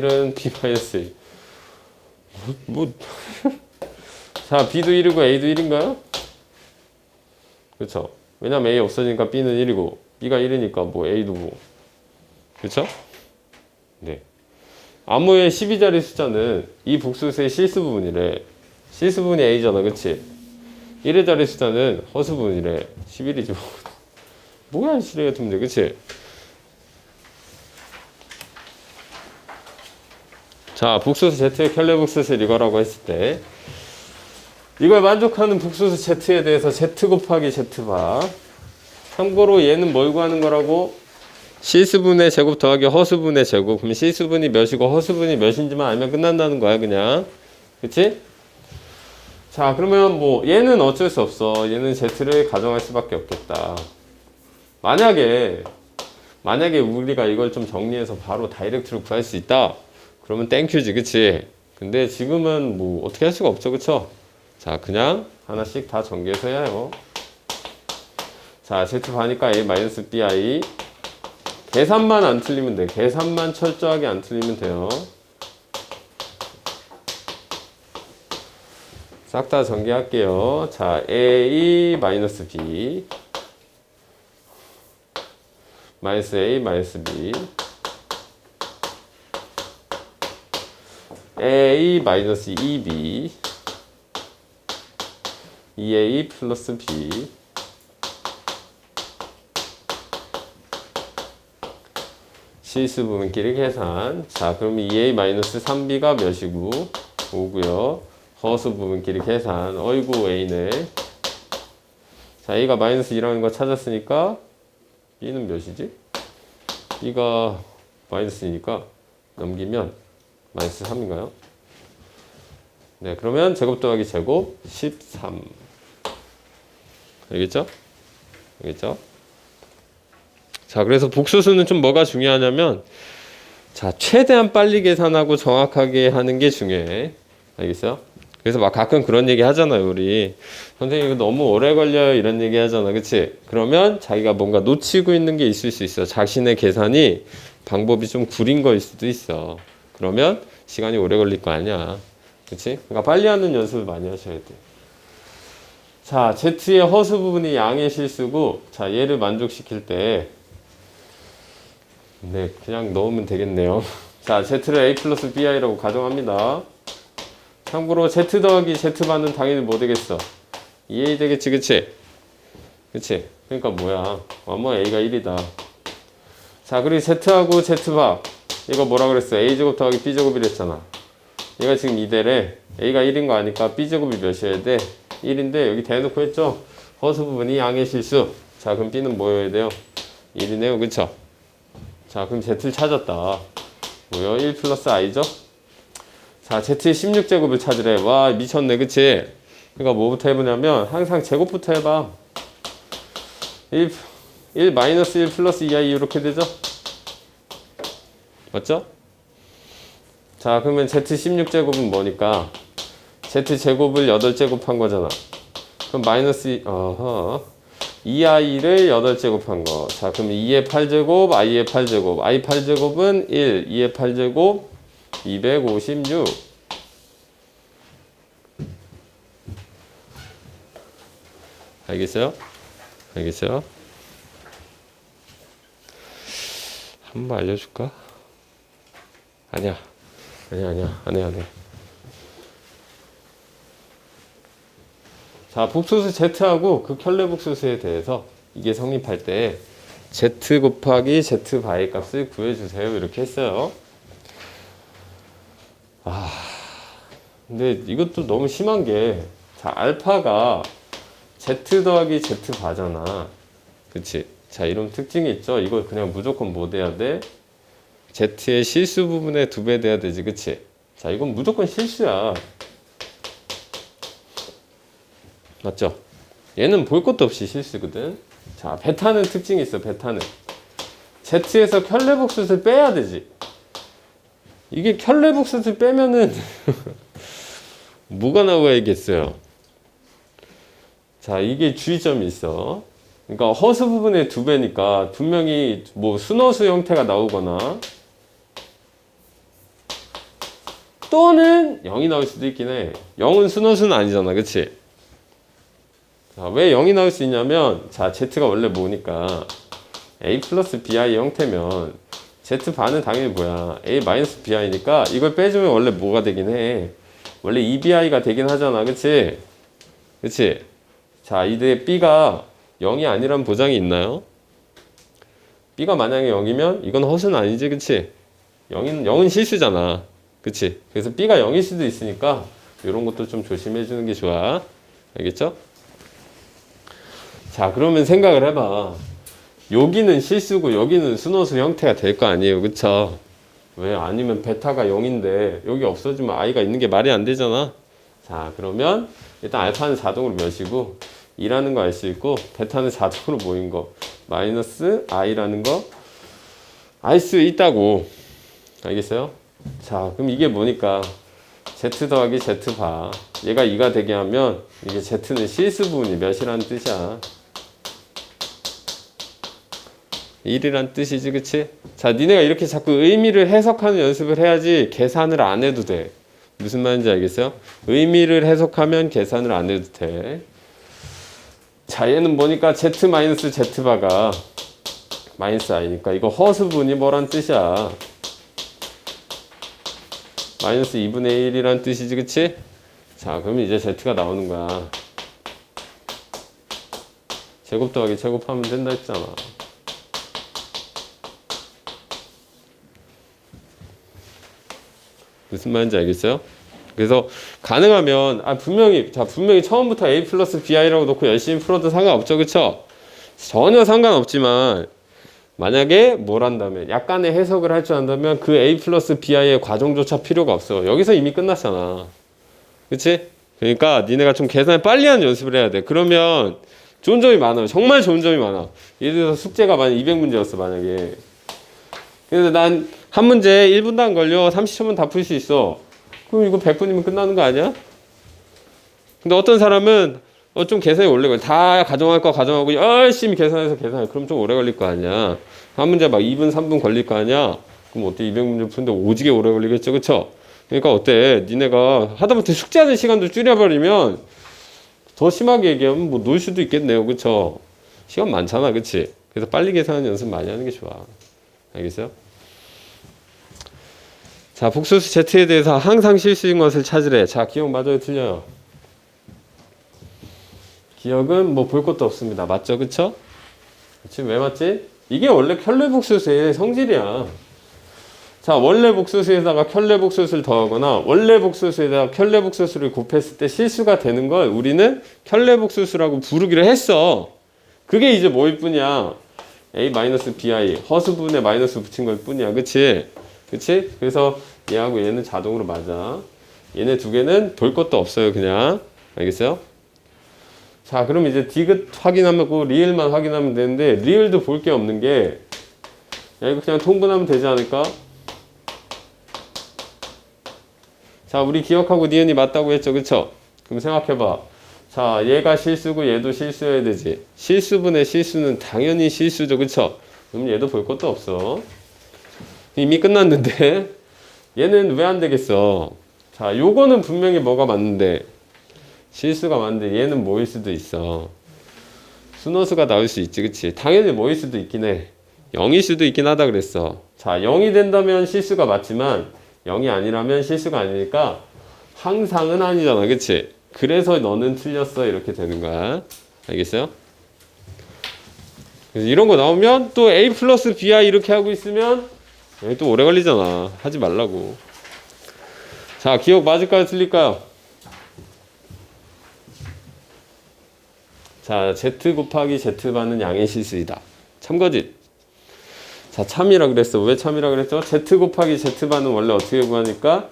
1은 B-A. 뭐, 뭐. 자, B도 1이고 A도 1인가요? 그쵸? 왜냐면 A 없어지니까 B는 1이고, B가 1이니까 뭐 A도 뭐. 그쵸? 네. 암호의 12자리 숫자는 이 복수수의 실수 부분이래. 실수 부분이 A잖아, 그치? 1의 자리 숫자는 허수 부분이래. 11이지 뭐. 뭐야, 실레 같은 문제, 그치? 자, 복수수 Z의 켤레 복수수 이거라고 했을 때 이걸 만족하는 복수수 Z에 대해서 Z 곱하기 Z바 참고로 얘는 뭘 구하는 거라고? 실수분의 제곱 더하기 허수분의 제곱. 그럼 실수분이 몇이고 허수분이 몇인지만 알면 끝난다는 거야 그냥. 그치? 자 그러면 뭐 얘는 어쩔 수 없어. 얘는 Z를 가정할 수밖에 없겠다. 만약에 만약에 우리가 이걸 좀 정리해서 바로 다이렉트로 구할 수 있다 그러면 땡큐지 그치? 근데 지금은 뭐 어떻게 할 수가 없죠 그쵸? 자 그냥 하나씩 다 전개해서 해요. 자 z 반니까 a 마이너스 bi 계산만 안 틀리면 돼. 계산만 철저하게 안 틀리면 돼요. 싹 다 전개할게요. 자 a 마이너스 b. 마이너스 a 마이너스 b a 마이너스 2b 2a 플러스 b. 실수 부분끼리 계산. 자 그럼 2a 마이너스 3b가 몇이고? 5고요. 허수 부분끼리 계산. 어이구 a네. 자 a가 마이너스 2라는 거 찾았으니까 b는 몇이지? b가 마이너스니까 넘기면 마이너스 3인가요? 네, 그러면 제곱 더하기 제곱 13. 알겠죠? 알겠죠? 자, 그래서 복수수는 좀 뭐가 중요하냐면, 자, 최대한 빨리 계산하고 정확하게 하는 게 중요해. 알겠어요? 그래서 막 가끔 그런 얘기 하잖아요, 우리. 선생님, 이거 너무 오래 걸려요. 이런 얘기 하잖아. 그치? 그러면 자기가 뭔가 놓치고 있는 게 있을 수 있어. 자신의 계산이 방법이 좀 구린 거일 수도 있어. 그러면 시간이 오래 걸릴 거 아니야. 그치? 그러니까 빨리 하는 연습을 많이 하셔야 돼. 자, Z의 허수 부분이 양의 실수고, 자, 얘를 만족시킬 때, 네, 그냥 넣으면 되겠네요. 자, Z를 A 플러스 BI라고 가정합니다. 참고로 Z 더하기 Z반은 당연히 뭐 되겠어? 2A 되겠지, 그치? 그치? 그러니까 뭐야. 어머, A가 1이다. 자, 그리고 Z하고 Z바. 이거 뭐라 그랬어? A제곱 더하기 B제곱이 랬잖아. 얘가 지금 2대래. A가 1인 거 아니까 B제곱이 몇이어야 돼? 1인데 여기 대놓고 했죠? 허수 부분이 양의 실수. 자, 그럼 B는 뭐여야 돼요? 1이네요. 그쵸? 자, 그럼 Z를 찾았다. 뭐요? 1 플러스 I죠? 자, Z의 16제곱을 찾으래. 와, 미쳤네. 그치? 그러니까 뭐부터 해보냐면 항상 제곱부터 해봐. 1, 1 마이너스 1 플러스 2i 이렇게 되죠? 맞죠? 자, 그러면 Z16제곱은 뭐니까? Z제곱을 8제곱 한 거잖아. 그럼 마이너스, 이- 어허. 2i를 8제곱 한 거. 자, 그럼 2의 8제곱, i의 8제곱. i 8제곱은 1, 2의 8제곱, 256. 알겠어요? 알겠어요? 한번 알려줄까? 아니야. 아니야, 아니야. 안 해, 안 해. 자, 복수수 Z하고 그 켤레 복수수에 대해서 이게 성립할 때 Z 곱하기 Z 바의 값을 구해주세요. 이렇게 했어요. 아, 근데 이것도 너무 심한 게, 자, 알파가 Z 더하기 Z 바잖아. 그치? 자, 이런 특징이 있죠? 이걸 그냥 무조건 뭐 돼야 돼? Z의 실수 부분의 두 배 돼야 되지, 그치? 자, 이건 무조건 실수야. 맞죠? 얘는 볼 것도 없이 실수거든. 자, 베타는 특징이 있어, 베타는. Z에서 켤레복숫을 빼야 되지. 이게 켤레복숫을 빼면은 뭐가 나와야겠어요? 자, 이게 주의점이 있어. 그러니까 허수 부분의 두 배니까 분명히 뭐 순허수 형태가 나오거나 또는 0이 나올 수도 있긴 해. 0은 순호수는 아니잖아. 그치? 자, 왜 0이 나올 수 있냐면, 자, Z가 원래 뭐니까, A 플러스 BI 형태면, Z 반은 당연히 뭐야. A 마이너스 BI니까, 이걸 빼주면 원래 뭐가 되긴 해. 원래 EBI가 되긴 하잖아. 그치? 그치? 자, 이때 B가 0이 아니란 보장이 있나요? B가 만약에 0이면, 이건 허수는 아니지. 그치? 0은, 0은 실수잖아. 그치? 그래서 B가 0일 수도 있으니까 이런 것도 좀 조심해 주는 게 좋아. 알겠죠? 자, 그러면 생각을 해봐. 여기는 실수고 여기는 순호수 형태가 될 거 아니에요. 그쵸? 왜? 아니면 베타가 0인데 여기 없어지면 i가 있는 게 말이 안 되잖아. 자, 그러면 일단 알파는 자동으로 몇이고 2라는 거 알 수 있고 베타는 자동으로 뭐인 거 마이너스 i라는 거 알 수 있다고. 알겠어요? 자, 그럼 이게 뭐니까? z 더하기 z 바. 얘가 2가 되게 하면 이게 z는 실수 부분이 몇이라는 뜻이야. 1이란 뜻이지, 그치? 자, 니네가 이렇게 자꾸 의미를 해석하는 연습을 해야지 계산을 안 해도 돼. 무슨 말인지 알겠어요? 의미를 해석하면 계산을 안 해도 돼. 자, 얘는 뭐니까 z 마이너스 z 바가 마이너스 i니까 이거 허수분이 뭐란 뜻이야? 마이너스 2분의 1이란 뜻이지 그치? 자 그러면 이제 z가 나오는 거야 제곱 더하기 제곱하면 된다 했잖아 무슨 말인지 알겠어요? 그래서 가능하면 아 분명히 자 분명히 처음부터 a 플러스 bi라고 놓고 열심히 풀어도 상관없죠 그쵸? 전혀 상관없지만 만약에 뭘 한다면 약간의 해석을 할 줄 안다면 그 a 플러스 bi의 과정조차 필요가 없어 여기서 이미 끝났잖아 그치? 그러니까 니네가 좀 계산을 빨리 하는 연습을 해야 돼 그러면 좋은 점이 많아요 정말 좋은 점이 많아 예를 들어서 숙제가 만약 200문제였어 만약에 근데 난 한 문제 1분도 안 걸려 30초면 다 풀 수 있어 그럼 이거 100분이면 끝나는 거 아니야? 근데 어떤 사람은 어, 좀 계산이 오래 걸려. 다 가정할 거 가정하고 열심히 계산해서 계산해. 그럼 좀 오래 걸릴 거 아니야. 한 문제 막 2분, 3분 걸릴 거 아니야. 그럼 어때? 200문제 푸는데 오지게 오래 걸리겠죠. 그쵸? 그러니까 어때? 니네가 하다못해 숙제하는 시간도 줄여버리면 더 심하게 얘기하면 뭐 놀 수도 있겠네요. 그쵸? 시간 많잖아. 그치? 그래서 빨리 계산하는 연습 많이 하는 게 좋아. 알겠어요? 자, 복수수 Z에 대해서 항상 실수인 것을 찾으래. 자, 기억 맞아요? 틀려요? 기억은 뭐 볼 것도 없습니다. 맞죠? 그쵸? 지금 왜 맞지? 이게 원래 켤레복수수의 성질이야. 자, 원래 복수수에다가 켤레복수수를 더하거나 원래 복수수에다가 켤레복수수를 곱했을 때 실수가 되는 걸 우리는 켤레복수수라고 부르기로 했어. 그게 이제 뭐일 뿐이야? a-bi 허수분에 마이너스 붙인 걸 뿐이야. 그치? 그치? 그래서 얘하고 얘는 자동으로 맞아. 얘네 두 개는 볼 것도 없어요. 그냥. 알겠어요? 자, 그럼 이제 디귿 확인하고 리을만 확인하면 되는데 리을도 볼 게 없는 게 야, 이거 그냥 통분하면 되지 않을까? 자, 우리 기억하고 니은이 맞다고 했죠. 그쵸? 그럼 생각해봐. 자, 얘가 실수고 얘도 실수여야 되지. 실수분의 실수는 당연히 실수죠. 그쵸? 그럼 얘도 볼 것도 없어. 이미 끝났는데 얘는 왜 안 되겠어? 자, 요거는 분명히 뭐가 맞는데 실수가 많은데 얘는 뭐일 수도 있어. 순호수가 나올 수 있지, 그치? 당연히 뭐일 수도 있긴 해. 0일 수도 있긴 하다 그랬어. 자, 0이 된다면 실수가 맞지만 0이 아니라면 실수가 아니니까 항상은 아니잖아, 그치? 그래서 너는 틀렸어 이렇게 되는 거야. 알겠어요? 그래서 이런 거 나오면 또 A 플러스 B야 이렇게 하고 있으면 또 오래 걸리잖아. 하지 말라고. 자, 기억 맞을까요? 틀릴까요? 자, Z 곱하기 Z반은 양의 실수이다. 참거짓. 자, 참이라 그랬어. 왜 참이라 그랬죠? Z 곱하기 Z반은 원래 어떻게 구하니까?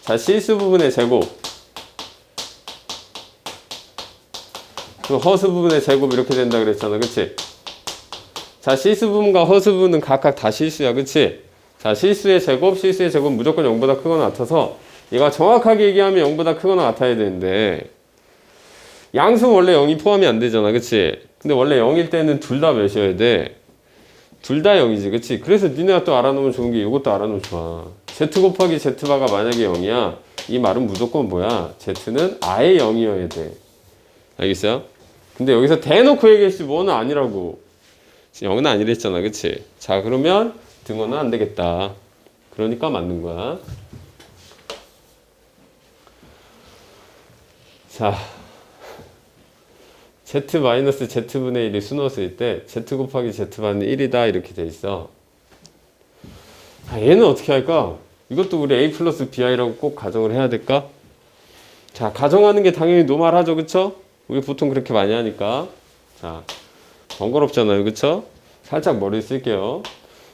자, 실수 부분의 제곱. 그 허수 부분의 제곱 이렇게 된다 그랬잖아. 그치? 자, 실수 부분과 허수 부분은 각각 다 실수야. 그치? 자, 실수의 제곱, 실수의 제곱 무조건 0보다 크거나 같아서 얘가 정확하게 얘기하면 0보다 크거나 같아야 되는데 양수 원래 0이 포함이 안 되잖아. 그치? 근데 원래 0일 때는 둘 다 몇이어야 돼? 둘 다 0이지. 그치? 그래서 니네가 또 알아놓으면 좋은 게 이것도 알아놓으면 좋아. Z 곱하기 Z바가 만약에 0이야. 이 말은 무조건 뭐야? Z는 아예 0이어야 돼. 알겠어요? 근데 여기서 대놓고 얘기했지 뭐는 아니라고. 0은 아니랬잖아. 그치? 자 그러면 등호는 안 되겠다. 그러니까 맞는 거야. 자 Z 마이너스 Z분의 1이 순호수일 때 Z 곱하기 Z반은 1이다 이렇게 돼 있어. 자, 얘는 어떻게 할까? 이것도 우리 A 플러스 BI라고 꼭 가정을 해야 될까? 자, 가정하는 게 당연히 노말하죠, 그쵸? 우리 보통 그렇게 많이 하니까. 자, 번거롭잖아요, 그쵸? 살짝 머리 쓸게요.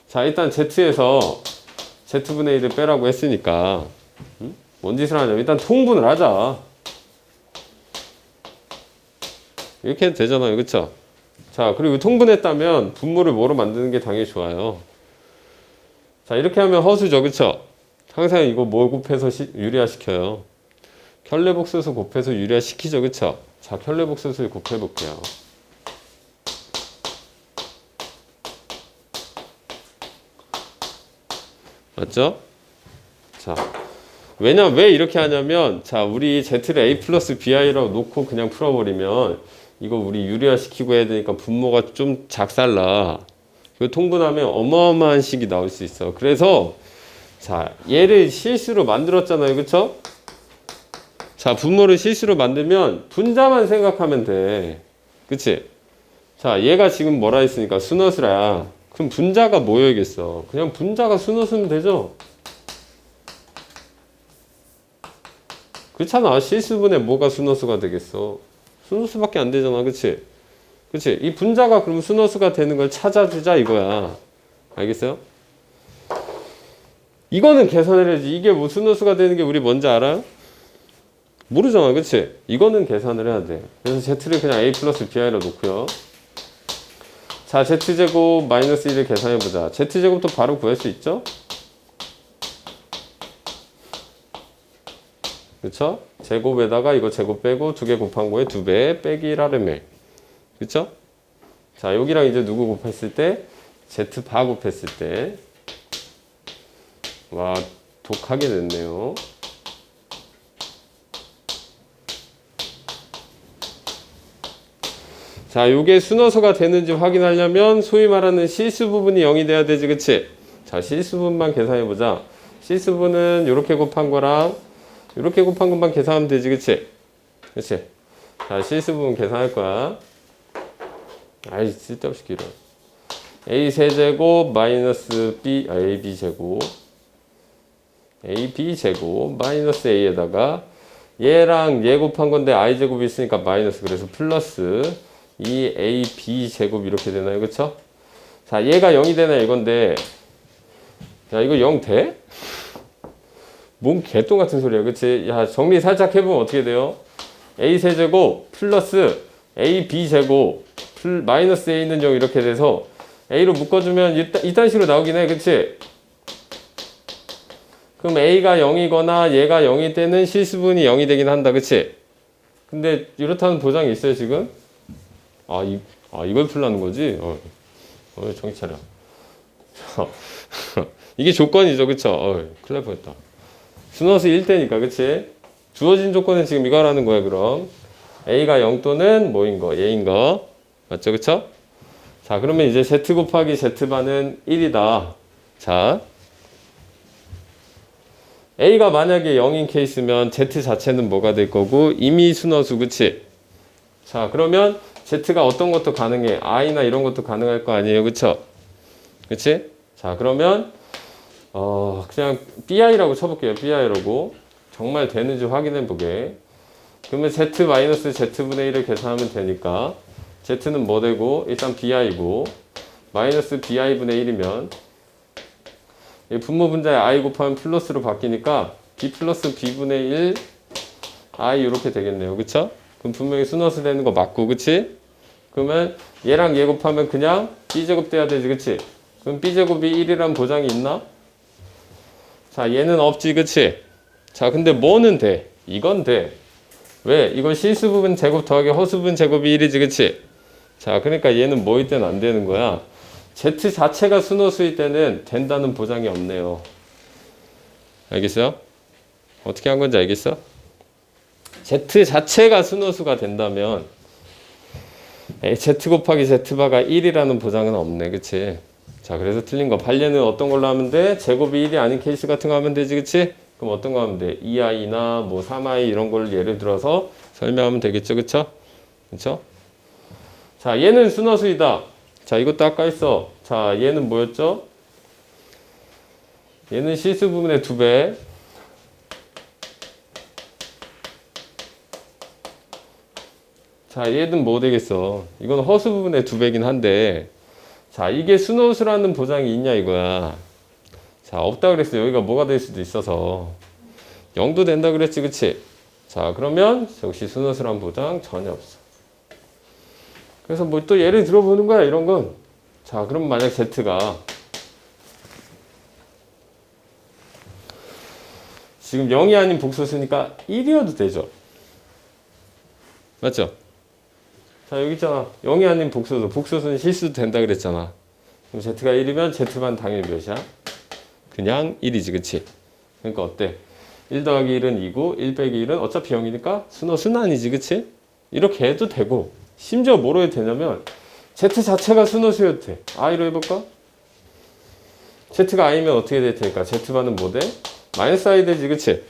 자, 일단 Z에서 Z분의 1을 빼라고 했으니까, 음? 뭔 짓을 하냐면, 일단 통분을 하자. 이렇게 해도 되잖아요, 그쵸? 자, 그리고 통분했다면 분모를 뭐로 만드는 게 당연히 좋아요. 자, 이렇게 하면 허수죠, 그쵸? 항상 이거 뭐 곱해서 시, 유리화시켜요? 켤레복수수 곱해서 유리화시키죠, 그쵸? 자, 켤레복수수 곱해볼게요. 맞죠? 자, 왜냐, 왜 이렇게 하냐면, 자, 우리 Z를 A 플러스 BI라고 놓고 그냥 풀어버리면, 이거 우리 유리화 시키고 해야 되니까 분모가 좀 작살나. 그 통분하면 어마어마한 식이 나올 수 있어. 그래서, 자, 얘를 실수로 만들었잖아요. 그쵸? 자, 분모를 실수로 만들면 분자만 생각하면 돼. 그치? 자, 얘가 지금 뭐라 했으니까 순허수라. 그럼 분자가 뭐여야겠어? 그냥 분자가 순허수면 되죠? 그렇잖아. 실수분에 뭐가 순허수가 되겠어? 순허수밖에 안 되잖아. 그치? 그치? 이 분자가 그럼 순허수가 되는 걸 찾아주자 이거야. 알겠어요? 이거는 계산을 해야지. 이게 뭐 순허수가 되는 게 우리 뭔지 알아요? 모르잖아. 그치? 이거는 계산을 해야 돼. 그래서 Z를 그냥 A 플러스 BI로 놓고요. 자, Z제곱 마이너스 1을 계산해보자. Z제곱도 바로 구할 수 있죠? 그쵸? 제곱에다가 이거 제곱 빼고 두 개 곱한 거에 두 배 빼기 1 RML. 그쵸? 자, 여기랑 이제 누구 곱했을 때? Z 바 곱했을 때. 와, 독하게 됐네요. 자, 요게 순어서가 되는지 확인하려면 소위 말하는 실수 부분이 0이 돼야 되지, 그치? 자, 실수 부분만 계산해보자. 실수 부분은 이렇게 곱한 거랑 이렇게 곱한 것만 계산하면 되지, 그치? 그치? 자, 실수 부분 계산할 거야. 아이, 쓸데없이 길어. a 세제곱 마이너스 b, 아, ab 제곱 ab 제곱 마이너스 a에다가 얘랑 얘 곱한 건데 i 제곱이 있으니까 마이너스 그래서 플러스 2ab 제곱 이렇게 되나요? 그쵸? 자, 얘가 0이 되나 이건데 야, 이거 0 돼? 뭔 개똥 같은 소리야. 그치? 야, 정리 살짝 해보면 어떻게 돼요? a 세제곱 플러스 ab 제곱 플, 마이너스 a는 0 이렇게 돼서 a로 묶어주면 이딴, 이딴 식으로 나오긴 해. 그치? 그럼 a가 0이거나 얘가 0이 때는 실수분이 0이 되긴 한다. 그치? 근데 이렇다는 보장이 있어요, 지금? 아, 이, 아 이걸 풀라는 거지? 어, 어 정신 차려. 이게 조건이죠, 그쵸? 어, 큰일 날 뻔했다. 순어수 1대니까, 그치? 주어진 조건은 지금 이거라는 거야, 그럼. A가 0 또는 뭐인 거, 얘인 거. 맞죠, 그쵸? 자, 그러면 이제 Z 곱하기 Z반은 1이다. 자. A가 만약에 0인 케이스면 Z 자체는 뭐가 될 거고, 이미 순어수, 그치? 자, 그러면 Z가 어떤 것도 가능해. I나 이런 것도 가능할 거 아니에요. 그쵸? 그치? 자, 그러면, 어, 그냥 BI라고 쳐볼게요. BI라고. 정말 되는지 확인해 보게. 그러면 Z-Z분의 1을 계산하면 되니까, Z는 뭐 되고, 일단 BI고, 마이너스 BI분의 1이면, 이 분모 분자에 I 곱하면 플러스로 바뀌니까, B 플러스 B분의 1, I 이렇게 되겠네요. 그쵸? 그럼 분명히 순어수 되는 거 맞고, 그치? 그러면 얘랑 얘 곱하면 그냥 b제곱 돼야 되지, 그치? 그럼 b제곱이 1이란 보장이 있나? 자, 얘는 없지, 그치? 자, 근데 뭐는 돼? 이건 돼. 왜? 이건 실수부분 제곱 더하기 허수분 제곱이 1이지, 그치? 자, 그러니까 얘는 뭐일 때는 안 되는 거야. z 자체가 순호수일 때는 된다는 보장이 없네요. 알겠어요? 어떻게 한 건지 알겠어? Z 자체가 순호수가 된다면 에, Z 곱하기 Z바가 1이라는 보장은 없네 그치? 자 그래서 틀린 거 반례는 어떤 걸로 하면 돼? 제곱이 1이 아닌 케이스 같은 거 하면 되지 그치? 그럼 어떤 거 하면 돼? 2i나 뭐 3i 이런 걸 예를 들어서 설명하면 되겠죠 그쵸? 그쵸? 자 얘는 순호수이다 자 이것도 아까 했어 자 얘는 뭐였죠? 얘는 실수 부분의 두 배. 자, 얘는 뭐 되겠어? 이건 허수 부분의 두 배긴 한데, 자, 이게 순호수라는 보장이 있냐 이거야. 자, 없다 그랬어. 여기가 뭐가 될 수도 있어서. 0도 된다 그랬지, 그치? 자, 그러면 역시 순호수란 보장 전혀 없어. 그래서 뭐 또 예를 들어보는 거야, 이런 건. 자, 그럼 만약 Z가 지금 0이 아닌 복소수니까 1이어도 되죠. 맞죠? 자, 여기 있잖아. 0이 아닌 복소수. 복소수는 실수도 된다 그랬잖아. 그럼 Z가 1이면 Z만 당연히 몇이야? 그냥 1이지, 그치? 그러니까 어때? 1 더하기 1은 2고, 1 빼기 1은 어차피 0이니까 순호 순환이지, 그치? 이렇게 해도 되고, 심지어 뭐로 해도 되냐면, Z 자체가 순호수여도 돼. I로 해볼까? Z가 I면 어떻게 될 테니까? Z반은 뭐 돼? 마이너스 i 되지 그치?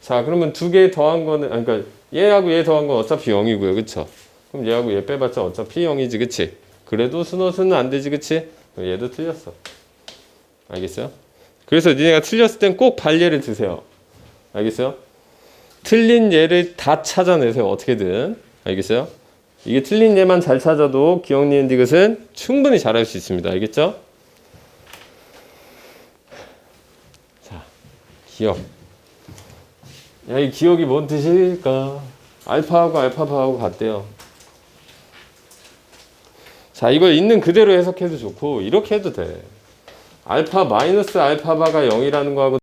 자 그러면 두 개 더한 거는 아니 그러니까 얘하고 얘 더한 건 어차피 0이고요 그쵸? 그럼 얘하고 얘 빼봤자 어차피 0이지 그치? 그래도 순호수는 안 되지 그치? 얘도 틀렸어 알겠어요? 그래서 니네가 틀렸을 땐 꼭 발예를 드세요 알겠어요? 틀린 예를 다 찾아내세요 어떻게든 알겠어요? 이게 틀린 예만 잘 찾아도 기억 니은 디귿은 충분히 잘할 수 있습니다 알겠죠? 기억. 야, 이 기억이 뭔 뜻일까? 알파하고 알파바하고 같대요. 자, 이걸 있는 그대로 해석해도 좋고, 이렇게 해도 돼. 알파 마이너스 알파바가 0이라는 거하고